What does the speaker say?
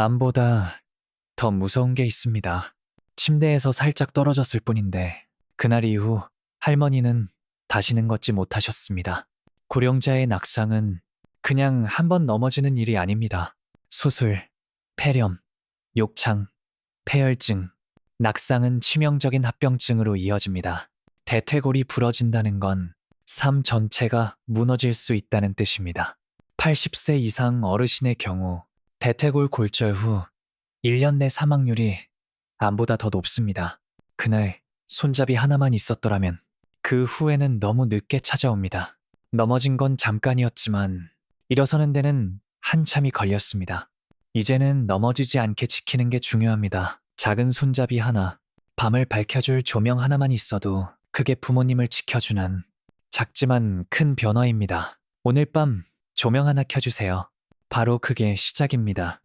암보다 더 무서운 게 있습니다. 침대에서 살짝 떨어졌을 뿐인데 그날 이후 할머니는 다시는 걷지 못하셨습니다. 고령자의 낙상은 그냥 한 번 넘어지는 일이 아닙니다. 수술, 폐렴, 욕창, 폐혈증, 낙상은 치명적인 합병증으로 이어집니다. 대퇴골이 부러진다는 건 삶 전체가 무너질 수 있다는 뜻입니다. 80세 이상 어르신의 경우 대퇴골 골절 후 1년 내 사망률이 암보다 더 높습니다. 그날 손잡이 하나만 있었더라면 그 후에는 너무 늦게 찾아옵니다. 넘어진 건 잠깐이었지만 일어서는 데는 한참이 걸렸습니다. 이제는 넘어지지 않게 지키는 게 중요합니다. 작은 손잡이 하나, 밤을 밝혀줄 조명 하나만 있어도 그게 부모님을 지켜주는 작지만 큰 변화입니다. 오늘 밤 조명 하나 켜주세요. 바로 그게 시작입니다.